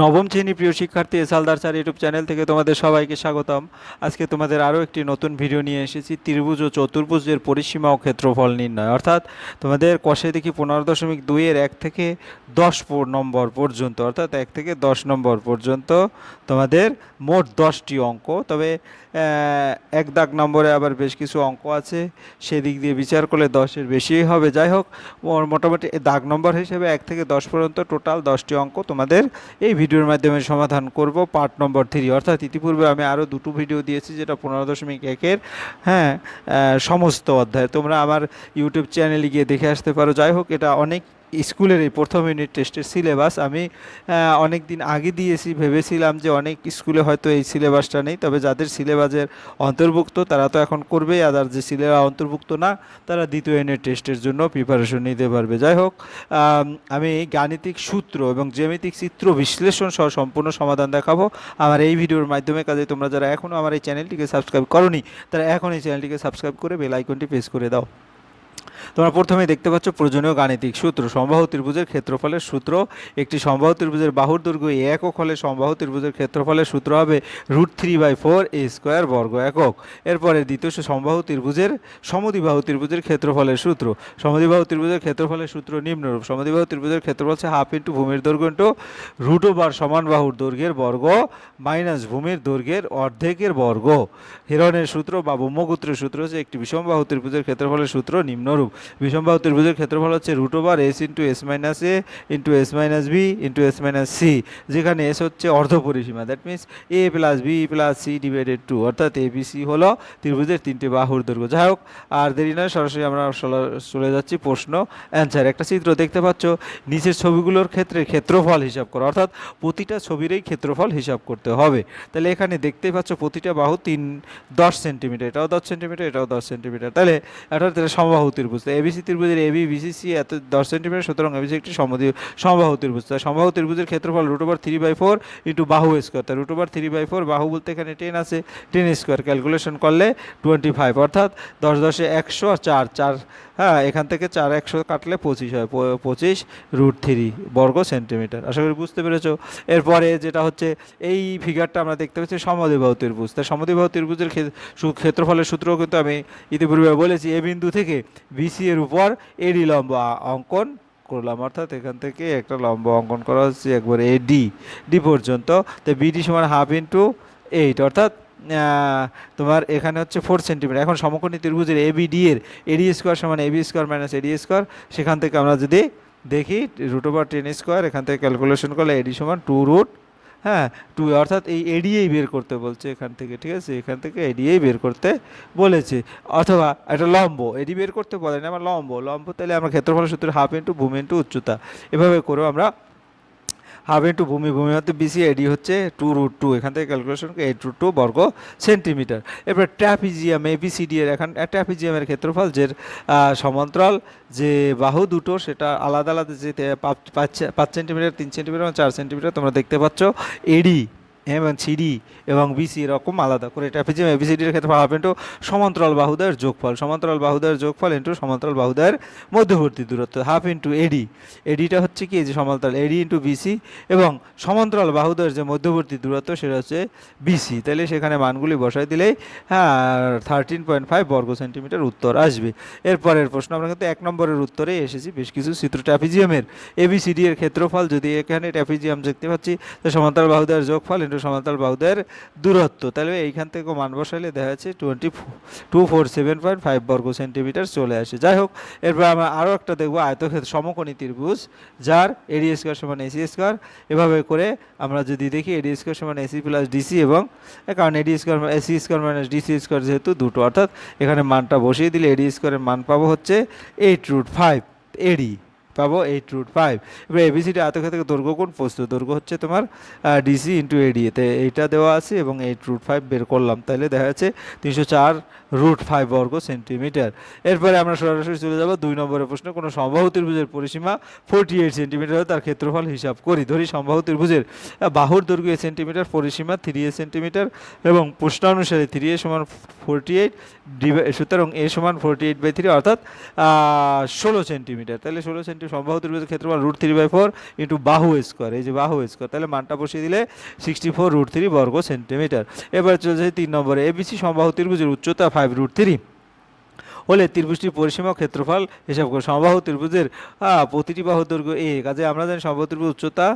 নবম শ্রেণি প্রিয় শিক্ষার্থী এসালদার স্যার ইউটিউব চ্যানেল থেকে তোমাদের সবাইকে স্বাগতম। আজকে তোমাদের আরও একটি নতুন ভিডিও নিয়ে এসেছি, ত্রিভুজ ও চতুর্ভুজের পরিসীমা ও ক্ষেত্রফল নির্ণয়। অর্থাৎ তোমাদের কষে দেখি পনেরো দশমিক দুইয়ের এক থেকে দশ নম্বর পর্যন্ত, অর্থাৎ এক থেকে দশ নম্বর পর্যন্ত তোমাদের মোট দশটি অঙ্ক। তবে এক দাগ নম্বরে আবার বেশ কিছু অঙ্ক আছে, সেদিক দিয়ে বিচার করলে দশের বেশিই হবে। যাই হোক মোটামুটি দাগ নম্বর হিসেবে এক থেকে দশ পর্যন্ত টোটাল দশটি অঙ্ক তোমাদের এই ভিডিওর মাধ্যমে সমাধান করব পার্ট নম্বর থ্রি অর্থাৎ ইতিপূর্বে আমি আরও দুটো ভিডিও দিয়েছি, যেটা পনেরো দশমিক একের হ্যাঁ সমস্ত অধ্যায়। তোমরা আমার ইউটিউব চ্যানেলে গিয়ে দেখে আসতে পারো। যাই হোক, এটা অনেক স্কুলের এই প্রথম ইউনিট টেস্টের সিলেবাস আমি অনেক দিন আগে দিয়েছি, ভেবেছিলাম যে অনেক স্কুলে হয়তো এই সিলেবাসটা নেই, তবে যাদের সিলেবাসের অন্তর্ভুক্ত, তারা তো এখন করবেই, আর যে সিলেবাস অন্তর্ভুক্ত না, তারা দ্বিতীয় ইউনিট টেস্টের জন্য প্রিপারেশন নিতে পারবে। যাই হোক, আমি গাণিতিক সূত্র এবং জ্যামিতিক চিত্র বিশ্লেষণ সহ সম্পূর্ণ সমাধান দেখাবো। আমার এই ভিডিওর মাধ্যমে, কাজে তোমরা যারা এখনও আমার এই চ্যানেলটিকে সাবস্ক্রাইব করনি, তারা এখন এই চ্যানেলটিকে সাবস্ক্রাইব করে বেল আইকনটি প্রেস করে দাও। তোমরা প্রথমেই দেখতে পাচ্ছ প্রয়োজনীয় গাণিতিক সূত্র। সমবাহু ত্রিভুজের ক্ষেত্রফলের সূত্র। একটি সমবাহু ত্রিভুজের বাহুর দৈর্ঘ্য এ একক হলে সমবাহু ত্রিভুজের ক্ষেত্রফলের সূত্র হবে root three by four a square বর্গ একক। এরপরে দ্বিতীয় সমবাহু ত্রিভুজের সমদ্বিবাহু ত্রিভুজের ক্ষেত্রফলের সূত্র। সমদ্বিবাহু ত্রিভুজের ক্ষেত্রফলের সূত্র নিম্নরূপ। সমদ্বিবাহু ত্রিভুজের ক্ষেত্রফল হচ্ছে হাফ ইন্টু ভূমির দৈর্ঘ্য ইন্টু রুট ওভার সমান বাহুর দৈর্ঘ্যের বর্গ মাইনাস ভূমির দৈর্ঘ্যের অর্ধেকের বর্গ। হিরণের সূত্র বা ব্রহ্মপুত্রের সূত্র হচ্ছে একটি বিষমবাহু ত্রিভুজের ক্ষেত্রফলের সূত্র নিম্নরূপ। বিষমবাহু ত্রিভুজের ক্ষেত্রফল হচ্ছে root over s into s minus a into s minus b into s minus c যেখানে এস হচ্ছে অর্ধ পরিসীমা that means a plus b plus c divided two অর্থাৎ এ বি সি হলো ত্রিভুজের তিনটে বাহুর দৈর্ঘ্য। যাই হোক, আর দেরি নয়, সরাসরি আমরা চলা- যাচ্ছি প্রশ্ন অ্যান্সার একটা চিত্র দেখতে পাচ্ছ, নিচের ছবিগুলোর ক্ষেত্রে ক্ষেত্রফল হিসাব করো, অর্থাৎ প্রতিটা ছবিরই ক্ষেত্রফল হিসাব করতে হবে। তাহলে এখানে দেখতেই পাচ্ছ প্রতিটা বাহু তিন, দশ সেন্টিমিটার এটাও দশ সেন্টিমিটার এটাও দশ সেন্টিমিটার তাহলে এটা সমবাহু ত্রিভুজ এবিসি ত্রিভুজের এবি বিসিসি এত দশ সেন্টিমিটার সুতরাং এবিসি একটি সমদ্বি সমবাহু ত্রিভুজ। তাই সমবাহু ত্রিভুজের ক্ষেত্রফল root over three by four into বাহু স্কোয়ার তাই root over three by four বাহু বলতে এখানে টেন আছে টেন স্কোয়ার ক্যালকুলেশন করলে টোয়েন্টি ফাইভ অর্থাৎ দশ দশে একশো আর চার চার হ্যাঁ এখান থেকে চার একশো কাটলে পঁচিশ হয় পঁচিশ রুট থ্রি বর্গ সেন্টিমিটার আশা করি বুঝতে পেরেছ। এরপরে যেটা হচ্ছে, এই ফিগারটা আমরা দেখতে পাচ্ছি সমদ্বিবাহু ত্রিভুজ। তাই সমদ্বিবাহু ত্রিভুজের ক্ষেত্রফলের সূত্রও কিন্তু আমি ইতিপূর্বে বলেছি। এ বিন্দু থেকে বিসি এর উপর এডি লম্ব অঙ্কন করলাম। অর্থাৎ এখান থেকে একটা লম্ব অঙ্কন করা হচ্ছে, একবার এ ডি ডি পর্যন্ত। তো বিডি সমান হাফ ইন্টু এইট অর্থাৎ তোমার এখানে হচ্ছে ফোর সেন্টিমিটার এখন সমকোণী ত্রিভুজের এ বি ডি এর এডি স্কোয়ার সমান AB square minus AD square সেখান থেকে আমরা যদি দেখি রুট ওভার টেন স্কোয়ার এখান থেকে ক্যালকুলেশন করলে এডি সমান টু রুট হ্যাঁ টু, অর্থাৎ এই এডিয়েই বের করতে বলছে এখান থেকে, ঠিক আছে? এখান থেকে এডিয়েই বের করতে বলেছে। অথবা একটা লম্ব এডি বের করতে বলেনি আমার লম্ব লম্ব তাহলে আমরা ক্ষেত্রফল সূত্রের হাফ ইন্টু ভূমি ইন্টু উচ্চতা। এভাবে করেও আমরা হাফ ইন্টু ভূমি ভূমি হতে বিসি এডি হচ্ছে টু রুট টু এখান থেকে ক্যালকুলেশন এইট রুট টু বর্গ সেন্টিমিটার এরপর ট্র্যাপিজিয়াম এবিসিডি এর এখন ট্র্যাপিজিয়ামের ক্ষেত্রফল যে সমান্তরাল যে বাহু দুটো, সেটা আলাদা আলাদা যে, পাঁচ সেন্টিমিটার তিন সেন্টিমিটার চার সেন্টিমিটার তোমরা দেখতে পাচ্ছ। এডি এবং সিডি এবং বিসি এরকম আলাদা করে ট্র্যাপিজিয়াম এবিসিডির ক্ষেত্রে পাওয়া হাফ ইন্টু সমান্তরাল বাহুদের যোগফল, সমান্তরাল বাহুদের যোগফল ইন্টু সমান্তরাল বাহুদের মধ্যবর্তী দূরত্ব হাফ ইন্টু এডি এডিটা হচ্ছে কি? যে সমান্তরাল এডি ইন্টু বিসি এবং সমান্তরাল বাহুদের যে মধ্যবর্তী দূরত্ব সেটা হচ্ছে বিসি তাহলে সেখানে মানগুলি বসাই দিলেই হ্যাঁ থার্টিন পয়েন্ট ফাইভ বর্গ সেন্টিমিটার উত্তর আসবে। এরপরের প্রশ্ন, আমরা কিন্তু এক নম্বরের উত্তরে এসেছি, বেশ কিছু চিত্র ট্যাপিজিয়ামের এবিসিডি এর ক্ষেত্রফল যদি এখানে ট্যাপিজিয়াম দেখতে পাচ্ছি, তো সমান্তরাল বাহুদের যোগফল ইন্টু সমান্তরাল বাহুদের দূরত্ব। তাহলে এইখান থেকে মান বসাইলে দেখা যাচ্ছে twenty two four seven point five বর্গ সেন্টিমিটার চলে আসে। যাই হোক, এরপর আমরা আরও একটা দেখব আয়তক্ষেত্র সমকোণী ত্রিভুজ, যার এডি স্কোয়ার সমান এসি স্কোয়ার এভাবে করে আমরা যদি দেখি এডি স্কোয়ার সমান এসি প্লাস ডিসি এবং কারণ AD square AC square minus DC square যেহেতু দুটো, অর্থাৎ এখানে মানটা বসিয়ে দিলে এডি স্কোয়ারের মান পাবো হচ্ছে এইট রুট ফাইভ এডি পাবো এইট রুট ফাইভ এবার এবিসিডি আয়তক্ষেত্রের দৈর্ঘ্য কোন প্রস্তুত দৈর্ঘ্য হচ্ছে তোমার ডিসি ইন্টু এডি তে এইটা দেওয়া আছে এবং এইট রুট ফাইভ বের করলাম। তাহলে দেখা যাচ্ছে তিনশো চার রুট ফাইভ বর্গ সেন্টিমিটার এরপরে আমরা সরাসরি চলে যাব দুই নম্বরের প্রশ্ন। কোনো সম্বাহু ত্রিভুজের পরিসীমা ফোর্টি এইট সেন্টিমিটার তার ক্ষেত্রফল হিসাব করি। ধরি সম্বাহু ত্রিভুজের বাহুর দৈর্ঘ্য এ সেন্টিমিটার পরিসীমা থ্রি এ সেন্টিমিটার এবং প্রশ্ন অনুসারে থ্রি এ সমান ফোর্টি এইট ডিভাই সুতরাং এ সমান ফোর্টি এইট বাই থ্রি অর্থাৎ ষোলো সেন্টিমিটার তাহলে ষোলো সেন্টিমিটার সেন্টিমিটার সম্বাহ ত্রিভুজের ক্ষেত্রফল root three by four into বাহু স্কোয়ার এই যে বাহু স্কোয়ার তাহলে মানটা বসিয়ে দিলে সিক্সটি ফোর রুট থ্রি বর্গ সেন্টিমিটার এবার চলছে তিন নম্বরে এবিসি সম্বাহ ত্রিভুজের উচ্চতা ফাইভ রুট থ্রি হলে ত্রিভুজটির পরিসীমা ক্ষেত্রফল হিসাব করে। সমবাহু ত্রিভুজের প্রতিটি বাহু দৈর্ঘ্য এ কাজে আমরা জানি সমবাহু ত্রিভুজ উচ্চতা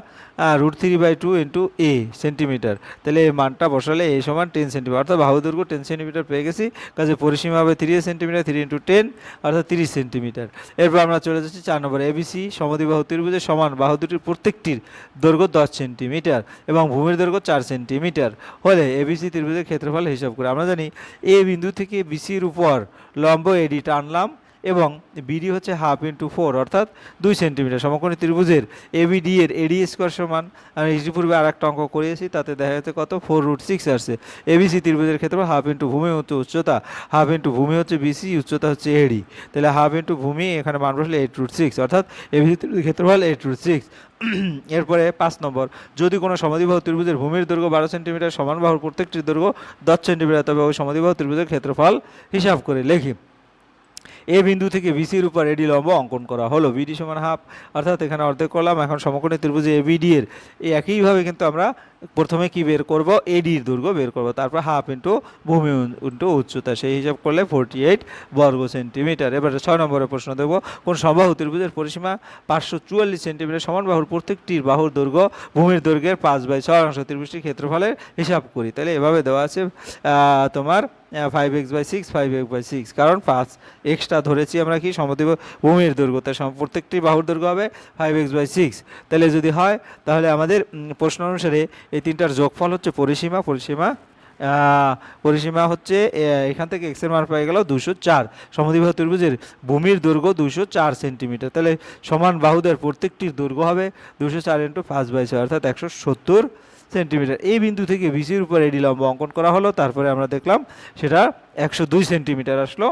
root three by two into a centimetre. তাহলে এই মানটা বসালে এ সমান টেন সেন্টিমিটার, অর্থাৎ বাহু দৈর্ঘ্য টেন সেন্টিমিটার পেয়ে গেছি, কাজে পরিসীমা হবে three centimetre three into ten অর্থাৎ তিরিশ সেন্টিমিটার। এরপর আমরা চলে যাচ্ছি চার নম্বর এবিসি সমদ্বিবাহু ত্রিভুজের সমান বাহু দুটির প্রত্যেকটির দৈর্ঘ্য দশ সেন্টিমিটার এবং ভূমির দৈর্ঘ্য চার সেন্টিমিটার। হলে এবিসি ত্রিভুজের ক্ষেত্রফল হিসাব করে আমরা জানি এ বিন্দু থেকে বিসির উপর লম্ব এডি টানলাম এবং বিডি হচ্ছে হাফ ইন্টু ফোর অর্থাৎ দুই সেন্টিমিটার সমকোণী ত্রিভুজের এবিডি এর এডি স্কোয়ার সমান, আমি ইজি পূর্বে আর একটা অঙ্ক করিয়েছি, তাতে দেখা যাচ্ছে কত? ফোর রুট সিক্স আসছে। এবিসি ত্রিভুজের ক্ষেত্রে হাফ ইন্টু ভূমি হচ্ছে উচ্চতা হাফ ইন্টু ভূমি হচ্ছে বিসি উচ্চতা হচ্ছে এডি তাহলে হাফ ইন্টু ভূমি, এখানে মান বসলে এইট রুট সিক্স অর্থাৎ এবিসি ত্রিভুজের ক্ষেত্রফল এইট রুট সিক্স এরপরে পাঁচ নম্বর, যদি কোনো সমাধিবাহু ত্রিভুজের ভূমির দৈর্ঘ্য বারো সেন্টিমিটার সমান বাহুর প্রত্যেকটির দৈর্ঘ্য দশ সেন্টিমিটার তবে ওই সমাধিবাহু ত্রিভুজের ক্ষেত্রফল হিসাব করে লেখি। এ বিন্দু থেকে বিসির উপর এডি লম্ব অঙ্কন করা হলো। বিডি সমান হাফ, অর্থাৎ এখানে অর্ধেক করলাম। এখন সমকোণী ত্রিভুজে এ বিডি এর একইভাবে কিন্তু আমরা প্রথমে কি বের করব? এডির দৈর্ঘ্য বের করব। তারপর হাফ ইন্টু ভূমি ইন্টু উচ্চতা। সেই হিসাব করলে ফোরটি এইট বর্গ সেন্টিমিটার এবারে ছয় নম্বরের প্রশ্ন দেব। কোন সমবাহু ত্রিভুজের পরিসীমা পাঁচশো চুয়াল্লিশ সেন্টিমিটার সমান বাহুর প্রত্যেকটির বাহুর দৈর্ঘ্য ভূমির দৈর্ঘ্যের পাঁচ বাই ছয় অংশ। ত্রিভুজটির ক্ষেত্রফলের হিসাব করি। তাহলে এভাবে দেওয়া আছে তোমার five x by six five x by six কারণ পাঁচ এক্সট্রা ধরেছি আমরা কি? সমদ্বীপ ভূমির দৈর্ঘ্য তাই প্রত্যেকটি বাহুর দৈর্ঘ্য হবে ফাইভ এক্স বাই সিক্স তাহলে যদি হয়, তাহলে আমাদের প্রশ্ন অনুসারে এই তিনটার যোগফল হচ্ছে পরিসীমা পরিসীমা পরিসীমা হচ্ছে এখান থেকে এক্সের মান পেয়ে গেল দুশো চার। সমদ্বিবাহু ত্রিভুজের ভূমির দৈর্ঘ্য দুশো চার সেন্টিমিটার। তাহলে সমান বাহুদের প্রত্যেকটির দৈর্ঘ্য হবে দুশো চার ইন্টু পাঁচ বাই ছয় অর্থাৎ একশো সত্তর সেন্টিমিটার। এই বিন্দু থেকে বিসির উপর এডি লম্ব অঙ্কন করা হলো, তারপরে আমরা দেখলাম সেটা একশো দুই সেন্টিমিটার আসলো।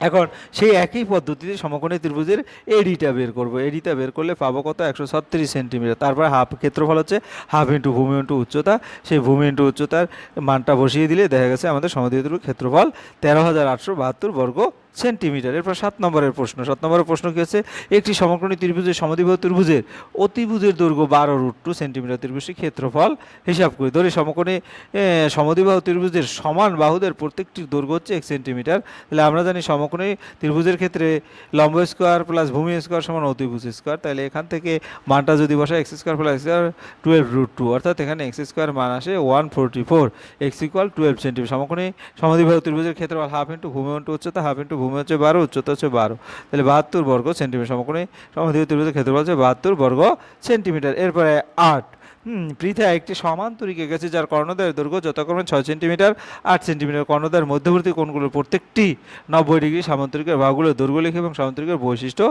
এখন সেই একই পদ্ধতিতে সমকোণী ত্রিভুজের এডিটা বের করব। এডিটা বের করলে পাবো কত? একশো ছত্রিশ সেন্টিমিটার। তারপর হাফ ক্ষেত্রফল হচ্ছে হাফ ইন্টু ভূমি ইন্টু উচ্চতা। সেই ভূমি ইন্টু উচ্চতার মানটা বসিয়ে দিলে দেখা গেছে আমাদের সমদ্বিবাহু ক্ষেত্রফল তেরো হাজার আটশো বাহাত্তর বর্গ সেন্টিমিটার। এরপর সাত নম্বরের প্রশ্ন। সাত নম্বরের প্রশ্ন কী হচ্ছে? একটি সমকোণী ত্রিভুজের সমদ্বিবাহু ত্রিভুজের অতিভুজের দৈর্ঘ্য বারো রুট টু সেন্টিমিটার ত্রিভুজটির ক্ষেত্রফল হিসাব করি। ধরে সমকোণী এ, ত্রিভুজের সমান বাহুদের প্রত্যেকটির দৈর্ঘ্য হচ্ছে এক সেন্টিমিটার তাহলে আমরা জানি সমকোণী ত্রিভুজের ক্ষেত্রে লম্ব স্কোয়ার প্লাস ভূমি স্কোয়ার সমান অতিভুজ স্কোয়ার তাহলে এখান থেকে মানটা যদি বসে x square plus square twelve root two অর্থাৎ এখানে এক্স স্কোয়ার মান আসে one forty four x equal twelve centimetre সমকোণী সমদ্বিবাহু ত্রিভুজের ক্ষেত্রে হাফ ইন্টু ভূমি ইন্টু উচ্চতা হাফ ইন্টু ভূমি হচ্ছে বারো, উচ্চতা হচ্ছে বারো। তাহলে বাহাত্তর বর্গ সেন্টিমিটার সমকোণী সমদ্বিবাহু ত্রিভুজের ক্ষেত্রফল হচ্ছে বাহাত্তর বর্গ সেন্টিমিটার। এরপরে আট। পৃথা একটি সমান্তরিকে গেছে যার কর্ণদ্বয়ের দৈর্ঘ্য যথাক্রমে ছয় সেন্টিমিটার। আট সেন্টিমিটার কর্ণদ্বয়ের মধ্যবর্তী কোণগুলোর প্রত্যেকটি নব্বই ডিগ্রি সামান্তরিকের ভাগগুলোর দৈর্ঘ্য লিখি এবং সামান্তরিকের বৈশিষ্ট্য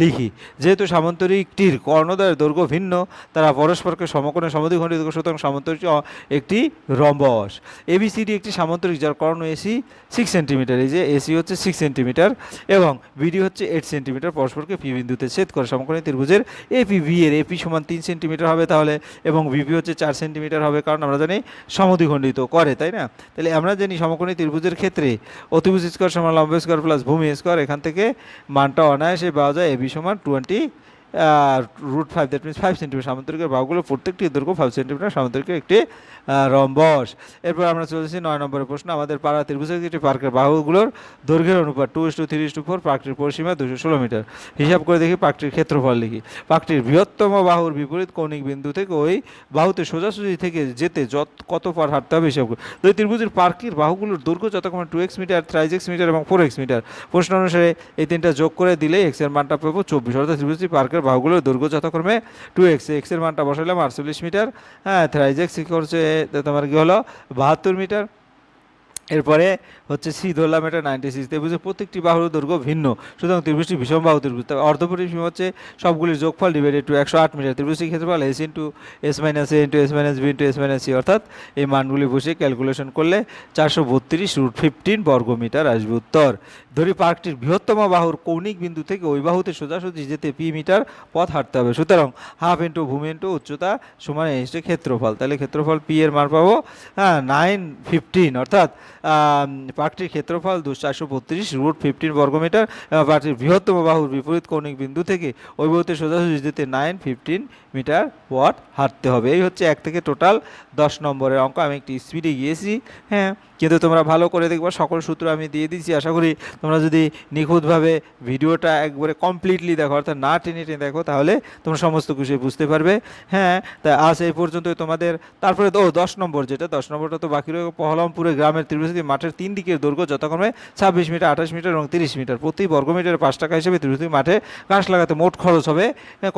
লিখি। যেহেতু সামান্তরিকটির কর্ণদ্বয়ের দৈর্ঘ্য ভিন্ন, তারা পরস্পরকে সমকোণে সমদ্বিখণ্ডিত সুতরাং সামান্তরিক একটি রম্বস। এবিসিডি একটি সামান্তরিক যার কর্ণ এসি সিক্স সেন্টিমিটার এই যে এসি হচ্ছে সিক্স সেন্টিমিটার এবং বিডি হচ্ছে এইট সেন্টিমিটার পরস্পরকে পি বিন্দুতে ছেদ করে সমকোণী ত্রিভুজের এপি বি এর এপি সমান তিন সেন্টিমিটার হবে তাহলে এবং ভিপি হচ্ছে চার সেন্টিমিটার হবে কারণ আমরা জানি সমদ্বিখণ্ডিত করে, তাই না? তাহলে আমরা জানি সমকোণী ত্রিভুজের ক্ষেত্রে অতিভুজ স্কোয়ার সমান লম্ব স্কোয়ার প্লাস ভূমি স্কোয়ার, এখান থেকে মানটা অনায়াসে পাওয়া যায় এবি সমান twenty root five that means five centimetre সামান্তরিকের বাহুগুলো প্রত্যেকটি দৈর্ঘ্য ফাইভ সেন্টিমিটার সামান্তরিকের একটি রম্বস। এরপর আমরা চলেছি নয় নম্বরের প্রশ্ন। আমাদের পাড়া একটি পার্কের বাহুগুলোর দৈর্ঘ্যের অনুপাত two is two three is two four পার্কটির পরিসীমা দুশো ষোলো মিটার। হিসাব করে দেখি পার্কটির ক্ষেত্রফল লিখি। পার্কটির বৃহত্তম বাহুর বিপরীত কৌণিক বিন্দু থেকে ওই বাহুতে সোজাসুজি থেকে যেতে যত, কত পার হাঁটতে হবে হিসাব করে দুই ত্রিভুজের পার্কের বাহুগুলোর দৈর্ঘ্য যতক্ষণ two x metre thrice x metre এবং ফোর এক্স মিটার প্রশ্ন অনুসারে এই তিনটা যোগ করে দিলে এক্সের মানটা পাবো চব্বিশ। অর্থাৎ ত্রিভুজটি পার্কের বাহুগুলোর দৈর্ঘ্য যথাক্রমে টু এক্স এক্সের মানটা বসালাম আটচল্লিশ মিটার হ্যাঁ থ্রাইজ এক্স হচ্ছে তোমার কি হলো? বাহাত্তর মিটার। এরপরে হচ্ছে সি ধরলাম এটা নাইনটি সিক্স ত্রিভুজের প্রত্যেকটি বাহুর দৈর্ঘ্য ভিন্ন। সুতরাং ত্রিভুজটি বিষম বাহু ত্রিভুজ। তবে অর্ধপরিসীমা হচ্ছে সবগুলির যোগফল ডিভাইডেড টু একশো আট মিটার ত্রিভুজটির ক্ষেত্রফল s into s minus a into s minus b into s minus c অর্থাৎ এই মানগুলি বসে ক্যালকুলেশন করলে চারশো বত্রিশ রুট ফিফটিন বর্গ মিটার আসবে উত্তর। ধরি পার্কটির বৃহত্তম বাহুর কৌণিক বিন্দু থেকে ওই বাহুতে সোজাসুজি যেতে পি মিটার পথ হাঁটতে হবে। সুতরাং হাফ ইন্টু ভূমি ইন্টু উচ্চতা সমান এসে ক্ষেত্রফল। তাহলে ক্ষেত্রফল পি এর মান পাবো হ্যাঁ নাইন ফিফটিন অর্থাৎ পার্কটির ক্ষেত্রফল দু চারশো বত্রিশ রুট ফিফটিন বর্গমিটার পার্কটির বৃহত্তম বাহুর বিপরীত কৌণিক বিন্দু থেকে বিন্দুতে সোজাসুজি যেতে নাইন ফিফটিন মিটার ওয়াট হাঁটতে হবে। এই হচ্ছে এক থেকে টোটাল দশ নম্বরের অঙ্ক। আমি একটি স্পিডে গিয়েছি হ্যাঁ কিন্তু তোমরা ভালো করে দেখবা, সকল সূত্র আমি দিয়ে দিয়েছি। আশা করি তোমরা যদি নিখুঁতভাবে ভিডিওটা একবারে কমপ্লিটলি দেখো, অর্থাৎ না টেনে টেনে দেখো, তাহলে তোমরা সমস্ত কিছু বুঝতে পারবে। হ্যাঁ তা আজ এই পর্যন্ত তোমাদের। তারপরে, ও, দশ নম্বর যেটা, দশ নম্বরটা তো বাকি রয়ে পহলমপুরে গ্রামের ত্রিভুজী মাঠের তিন দিকের দৈর্ঘ্য যথাক্রমে ছাব্বিশ মিটার, আঠাশ মিটার এবং তিরিশ মিটার, প্রতি বর্গমিটারে পাঁচ টাকা হিসেবে ত্রিভুজী মাঠে গাছ লাগাতে মোট খরচ হবে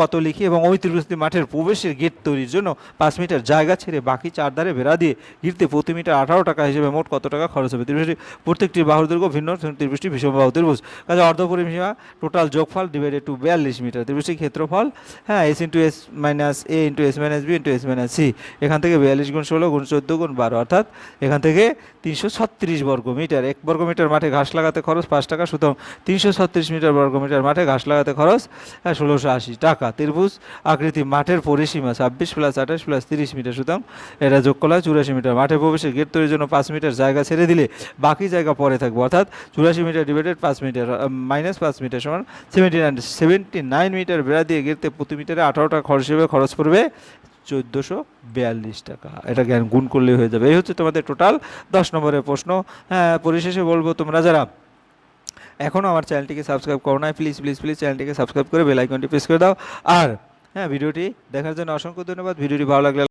কত লিখি এবং ওই ত্রিভুজী মাঠের প্রবেশের গেট তৈরির জন্য পাঁচ মিটার জায়গা ছেড়ে বাকি চার ধারে বেড়া দিয়ে ঘিরতে প্রতি মিটার আঠারো টাকা হিসেবে মোট কত টাকা খরচ হবে? ত্রিভুজটি প্রত্যেকটি বাহুর দৈর্ঘ্য ভিন্ন ত্রিভুজটি বাহু ত্রিভুজ। কাজে অর্ধ পরিসীমা টোটাল যোগফল ডিভাইডেড টু বিয়াল্লিশ মিটার। ত্রিভুজটির ক্ষেত্রফল হ্যাঁ s into s minus a into s minus b into s minus c এখান থেকে বিয়াল্লিশ গুণ ষোলো, গুণ চোদ্দ, গুণ বারো, অর্থাৎ এখান থেকে তিনশো ছত্রিশ বর্গ মিটার। এক বর্গ মিটার মাঠে ঘাস লাগাতে খরচ পাঁচ টাকা, সুতরাং তিনশো ছত্রিশ মিটার বর্গ মিটার মাঠে ঘাস লাগাতে খরচ হ্যাঁ ষোলোশো আশি টাকা। ত্রিভুজ আকৃতি মাঠের পরিসীমা ছাব্বিশ প্লাস আঠাশ প্লাস তিরিশ মিটার, সুতরাং এটা যোগ করলে চুরাশি মিটার। মাঠে প্রবেশে গেট তৈরির জন্য পাঁচ মিটার জায়গা ছেড়ে দিলে বাকি জায়গা পরে থাকবে। অর্থাৎ চুরাশি মিটার ডিভাইডেড পাঁচ মিটার মাইনাস পাঁচ মিটার সমান seventy nine seventy nine metre বেড়া দিয়ে গেটতে প্রতি মিটারে আঠারো টাকা খরচ হিসেবে খরচ পড়বে। চোদ্দোশো বিয়াল্লিশ টাকা। এটা জ্ঞান গুণ করলে হয়ে যাবে। এই হচ্ছে তোমাদের টোটাল দশ নম্বরের প্রশ্ন। হ্যাঁ পরিশেষে বলব তোমরা যারা এখনও আমার চ্যানেলটিকে সাবস্ক্রাইব করো না প্লিজ প্লিজ প্লিজ চ্যানেলটিকে সাবস্ক্রাইব করে বেল আইকনটি প্রেস করে দাও। আর হ্যাঁ ভিডিওটি দেখার জন্য অসংখ্য ধন্যবাদ। ভিডিওটি ভালো লাগলে